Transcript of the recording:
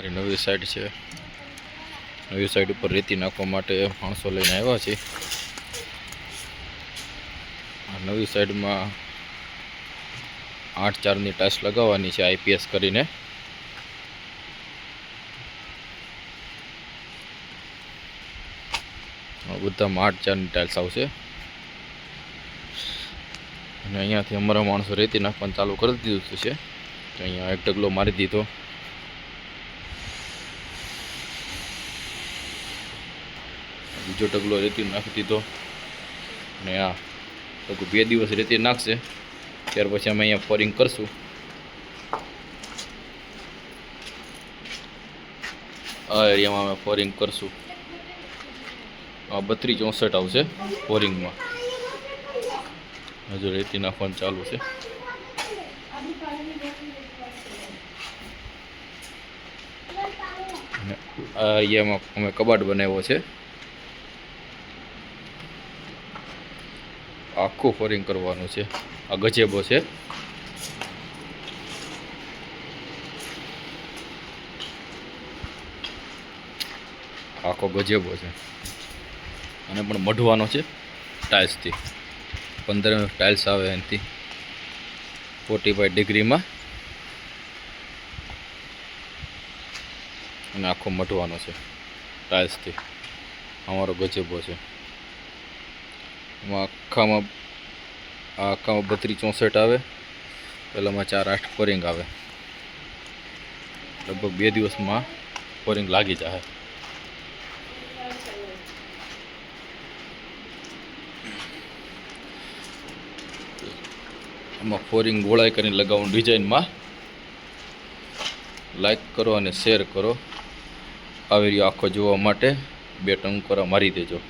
મારી નવી સાઈડ છે. નવી સાઈડ ઉપર રેતી નાખવા માટે માણસો લઈને આવ્યા છે નવી સાઈડમાં આઠ ચારની ટાઇલ્સ લગાવવાની છે આઈપીએસ કરીને. બધામાં આઠ ચારની ટાઇલ્સ આવશે. અને અહીંયાથી અમારા માણસો રેતી નાખવાનું ચાલુ કરી દીધું છે. અહીંયા એક ઢગલો મારી દીધો. બીજો ઢગલો રેતી નાખી દીધો. અને આ લગભગ બે દિવસ રેતી નાખશે. ત્યાર પછી અમે અહીંયા ફોરિંગ કરશું. આ એરિયામાં અમે ફોરિંગ કરશું. આ બત્રીસ ચોસઠ આવશે ફોરિંગમાં. હજુ રેતી નાખવાનું ચાલુ છે. આ એરિયામાં અમે કબાટ બનાવ્યો છે. આખું ફોરિંગ કરવાનું છે. આ ગજેબો છે. આખો ગજેબો છે. અને પણ મઢવાનો છે ટાઇલ્સથી પંદર ટાઇલ્સ આવે એનાથી. ફોર્ટી ફાઈવ ડિગ્રીમાં અને આખો મઢવાનો છે ટાઇલ્સથી અમારો ગજેબો છે. આખામાં આ આખામાં બત્રીસ ચોસઠ આવે. પહેલાંમાં ચાર આઠ ફોરિંગ આવે. લગભગ બે દિવસમાં ફોરિંગ લાગી જાય આમાં ફોરિંગ ગોળાઈ કરીને લગાવવાનું ડિઝાઇનમાં. લાઈક કરો અને શેર કરો. આવી રહ્યો આખો જોવા માટે બે ટંકોરા મારી દેજો.